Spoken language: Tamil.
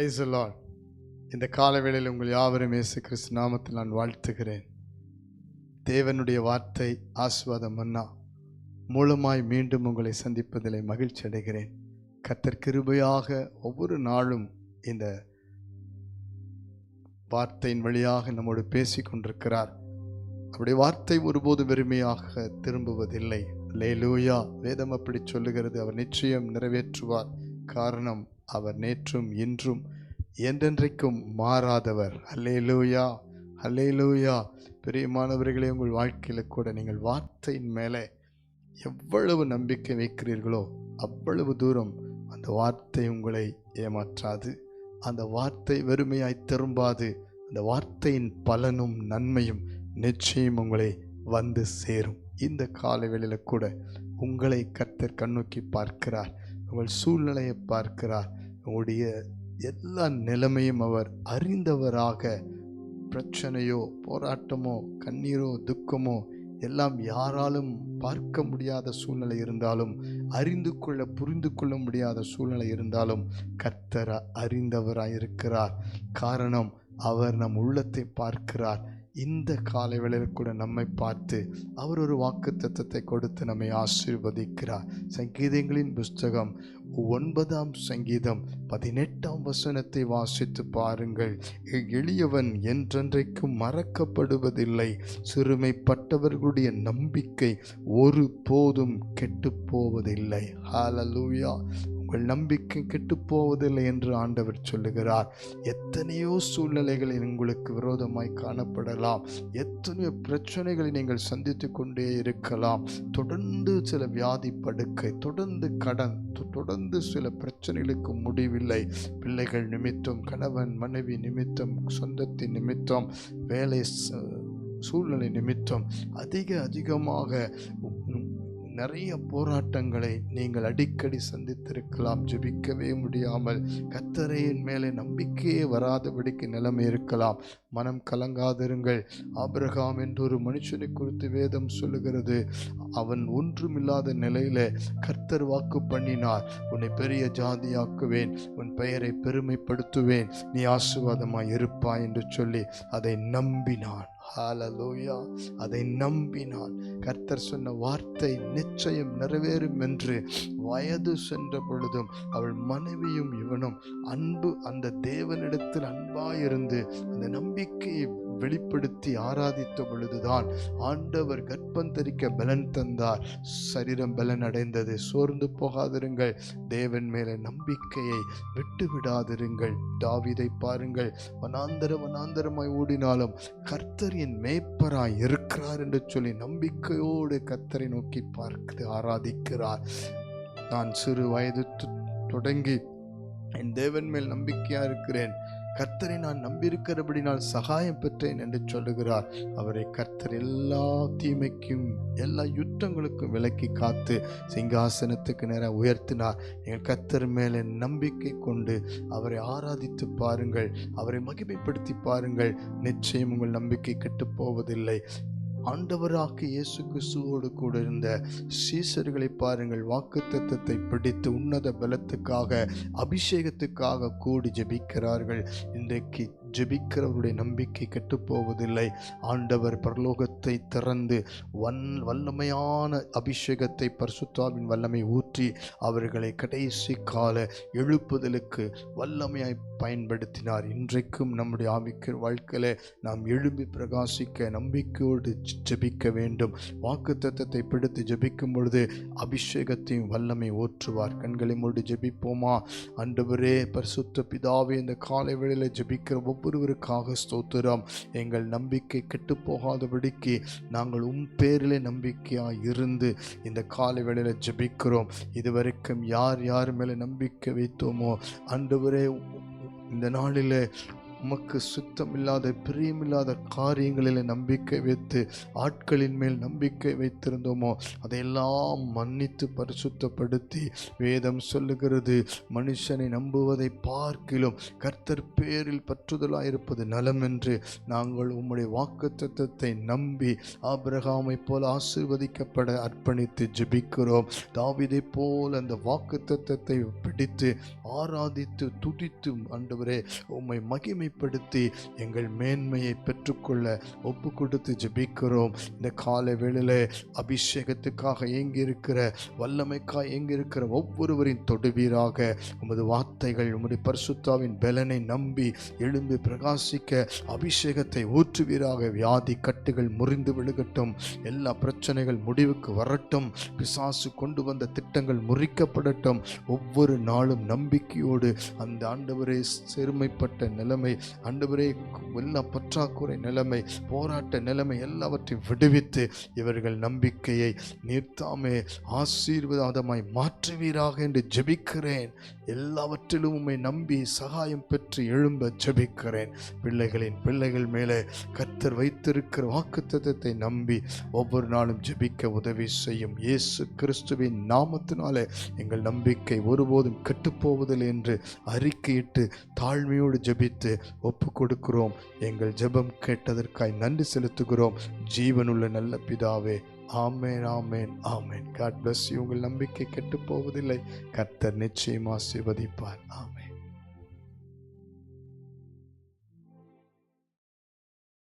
பிரைஸ் லார்ட் இந்த காலவேளையில் உங்கள் யாவரும் இயேசு கிறிஸ்து நாமத்தில் நான் வாழ்த்துகிறேன். தேவனுடைய வார்த்தை ஆஸ்வாதம் மன்னா மூலமாய் மீண்டும் உங்களை சந்திப்பதில் மகிழ்ச்சி அடைகிறேன். கத்தற்கிருபையாக ஒவ்வொரு நாளும் இந்த வார்த்தையின் வழியாக நம்மோடு பேசி கொண்டிருக்கிறார். அவருடைய வார்த்தை ஒருபோது வெறுமையாக திரும்புவதில்லை. லேலூயா வேதம் அப்படி சொல்லுகிறது. அவர் நிச்சயம் நிறைவேற்றுவார். காரணம் அவர் நேற்றும் இன்றும் என்றென்றைக்கும் மாறாதவர். அல்லே லூயா அல்லே லூயா பிரியமானவர்களே உங்கள் வாழ்க்கையில் கூட நீங்கள் வார்த்தையின் மேலே எவ்வளவு நம்பிக்கை வைக்கிறீர்களோ அவ்வளவு தூரம் அந்த வார்த்தை உங்களை ஏமாற்றாது. அந்த வார்த்தை வெறுமையாய் திரும்பாது. அந்த வார்த்தையின் பலனும் நன்மையும் நிச்சயம் உங்களை வந்து சேரும். இந்த காலவெளியில் கூட உங்களை கர்த்தர் கண்ணோக்கி பார்க்கிறார். உங்கள் சூழ்நிலையை பார்க்கிறார். உங்களுடைய எல்லா நிலைமையும் அவர் அறிந்தவராக பிரச்சனையோ போராட்டமோ கண்ணீரோ துக்கமோ எல்லாம் யாராலும் பார்க்க முடியாத சூழ்நிலை இருந்தாலும் அறிந்து கொள்ள புரிந்து கொள்ள முடியாத சூழ்நிலை இருந்தாலும் கர்த்தர் அறிந்தவராயிருக்கிறார். காரணம் அவர் நம் உள்ளத்தை பார்க்கிறார். இந்த காலை வேளையில் கூட நம்மை பார்த்து அவர் ஒரு வாக்கு தத்துவத்தை கொடுத்து நம்மை ஆசீர்வதிக்கிறார். சங்கீதங்களின் புஸ்தகம் ஒன்பதாம் சங்கீதம் பதினெட்டாம் வசனத்தை வாசித்து பாருங்கள். எளியவன் என்றென்றைக்கும் மறக்கப்படுவதில்லை. சிறுமைப்பட்டவர்களுடைய நம்பிக்கை ஒரு போதும் கெட்டு போவதில்லை. ஹாலலூயா உங்கள் நம்பிக்கை கெட்டு போவதில்லை என்று ஆண்டவர் சொல்லுகிறார். எத்தனையோ சூழ்நிலைகள் உங்களுக்கு விரோதமாய் காணப்படலாம். எத்தனையோ பிரச்சனைகளை நீங்கள் சந்தித்து கொண்டே இருக்கலாம். தொடர்ந்து சில வியாதி படுக்கை தொடர்ந்து கடன் தொடர்ந்து சில பிரச்சனைகளுக்கு முடிவில்லை. பிள்ளைகள் நிமித்தம் கணவன் மனைவி நிமித்தம் சொந்தத்தின் நிமித்தம் வேலை சூழ்நிலை நிமித்தம் அதிக அதிகமாக நிறைய போராட்டங்களை நீங்கள் அடிக்கடி சந்தித்திருக்கலாம். ஜெபிக்கவே முடியாமல் கத்தரையின் மேலே நம்பிக்கையே வராதபடிக்கு நிலைமை இருக்கலாம். மனம் கலங்காதிருங்கள். ஆபிரகாம் என்றொரு மனுஷனை குறித்து வேதம் சொல்லுகிறது. அவன் ஒன்றுமில்லாத நிலையில கர்த்தர் வாக்கு பண்ணினார். உன்னை பெரிய ஜாதியாக்குவேன். உன் பெயரை பெருமைப்படுத்துவேன். நீ ஆசுவாதமாய் இருப்பாய் என்று சொல்லி அதை நம்பினான். ஹாலலோயா. அதை நம்பினான். கர்த்தர் சொன்ன வார்த்தை நிச்சயம் நிறைவேறும் என்று வயது சென்ற பொழுதும் அவள் மனைவியும் இவனும் அன்பு அந்த தேவனிடத்தில் அன்பாயிருந்து அந்த நம்பிக்கையை வெளிப்படுத்தி ஆராதித்த பொழுதுதான் ஆண்டவர் கர்ப்பம் தரிக்க பலன் தந்தார். சரீரம் பலன் அடைந்தது சோர்ந்து போகாதிருங்கள். தேவன் மேலே நம்பிக்கையை விட்டு விடாதிருங்கள் தாவிதை பாருங்கள். வனாந்தர வனாந்தரமாய் ஓடினாலும் கர்த்தர் என் மேய்ப்பராய் இருக்கிறார் என்று சொல்லி நம்பிக்கையோடு கர்த்தரை நோக்கி பார்த்து ஆராதிக்கிறார். நான் சிறு வயது தொடங்கி என் தேவன் மேல் நம்பிக்கையாக இருக்கிறேன். கர்த்தரை நான் நம்பியிருக்கிறபடி நான் சகாயம் பெற்றேன் என்று சொல்லுகிறார். அவரை கர்த்தர் எல்லா தீமைக்கும் எல்லா யுத்தங்களுக்கும் விலக்கி காத்து சிங்காசனத்துக்கு நேராக உயர்த்தினார். எங்கள் கர்த்தர் மேலே நம்பிக்கை கொண்டு அவரை ஆராதித்து பாருங்கள். அவரை மகிமைப்படுத்தி பாருங்கள். நிச்சயம் உங்கள் நம்பிக்கை கெட்டு போவதில்லை. ஆண்டவராக இயேசு கிறிஸ்துவோடு கூட இருந்த சீசர்களை பாருங்கள் வாக்கு தத்தத்தை பிடித்து உன்னத பலத்துக்காக அபிஷேகத்துக்காக கூடி ஜெபிக்கிறார்கள். இன்றைக்கு ஜெபிக்கிறவருடைய நம்பிக்கை கெட்டுப்போவதில்லை. ஆண்டவர் பரலோகத்தை திறந்து வன் வல்லமையான அபிஷேகத்தை பரிசுத்தாவின் வல்லமை ஊற்றி அவர்களை கடைசி கால எழுப்புதலுக்கு வல்லமையாய் பயன்படுத்தினார். இன்றைக்கும் நம்முடைய ஆவிக்க வாழ்க்கையில் நாம் எழும்பி பிரகாசிக்க நம்பிக்கையோடு ஜெபிக்க வேண்டும். வாக்கு தத்தத்தை பிடித்து ஜெபிக்கும் பொழுது அபிஷேகத்தையும் வல்லமை ஊற்றுவார். கண்களை மூடி ஜெபிப்போமா? ஆண்டவரே பரிசுத்த பிதாவே இந்த காலை வேளையில் ஜெபிக்கிற ஒவ்வொருவருக்காக ஸ்தோத்திரம். எங்கள் நம்பிக்கை கெட்டு போகாதபடிக்கு நாங்கள் உம் பேரிலே நம்பிக்கையாக இருந்து இந்த காலை வேளையில் ஜெபிக்கிறோம். இதுவரைக்கும் யார் யார் மேலே நம்பிக்கை வைத்தோமோ அன்றுவரே இந்த நாளில் உமக்கு சுத்தமில்லாத பிரியமில்லாத காரியங்களில் நம்பிக்கை வைத்து ஆட்களின் மேல் நம்பிக்கை வைத்திருந்தோமோ அதையெல்லாம் மன்னித்து பரிசுத்தப்படுத்தி வேதம் சொல்லுகிறது மனுஷனை நம்புவதை பார்க்கிலும் கர்த்தர் பேரில் பற்றுதலாயிருப்பது நலம் என்று நாங்கள் உம்முடைய வாக்குத்தத்தத்தை நம்பி ஆபிரகாமை போல ஆசீர்வதிக்கப்பட அர்ப்பணித்து ஜெபிக்கிறோம். தாவிதை போல் அந்த வாக்குத்தத்தத்தை பிடித்து ஆராதித்து துடித்து ஆண்டவரே உம்மை மகிமை மகிமைப்படுத்தி எங்கள் மேன்மையை பெற்றுக்கொள்ள ஒப்பு கொடுத்து ஜெபிக்கிறோம். இந்த காலை வேளையில அபிஷேகத்துக்காக ஏங்கி வல்லமைக்காக எங்கிருக்கிற ஒவ்வொருவரின் தொடுவீராக உமது வார்த்தைகள் உம்முடைய பரிசுத்தாவின் பலனை நம்பி எழும்பி பிரகாசிக்க அபிஷேகத்தை ஊற்றுவீராக. வியாதி கட்டுகள் முறிந்து விழுகட்டும். எல்லா பிரச்சனைகள் முடிவுக்கு வரட்டும். பிசாசு கொண்டு வந்த திட்டங்கள் முறிக்கப்படட்டும். ஒவ்வொரு நாளும் நம்பிக்கையோடு அந்த ஆண்டவரே செருமைப்பட்ட நிலைமை ஆண்டவரே எல்லா பற்றாக்குறை நிலைமை போராட்ட நிலைமை எல்லாவற்றையும் விடுவித்து இவர்கள் நம்பிக்கையை நீர்த்தாமே ஆசீர்வாதமாய் மாற்றுவீராக என்று ஜெபிக்கிறேன். எல்லாவற்றிலும் உம்மை நம்பி சகாயம் பெற்று எழும்ப ஜெபிக்கிறேன். பிள்ளைகளின் பிள்ளைகள் மேலே கர்த்தர் வைத்திருக்கிற வாக்குத்தத்தத்தை நம்பி ஒவ்வொரு நாளும் ஜெபிக்க உதவி செய்யும் இயேசு கிறிஸ்துவின் நாமத்தினாலே எங்கள் நம்பிக்கை ஒருபோதும் கெட்டுப்போவதில்லை என்று அறிக்கையிட்டு தாழ்மையோடு ஜெபித்து ஒப்பு கொடுக்கிறோம் எங்கள் ஜெபம் கேட்டதற்காய் நன்றி செலுத்துகிறோம். ஜீவனுள்ள நல்ல பிதாவே ஆமேன் ஆமேன் ஆமேன். காட் பிளஸ் உங்கள் நம்பிக்கை கெட்டு போவதில்லை கர்த்தர் நிச்சயம் ஆசிர்வதிப்பார். ஆமை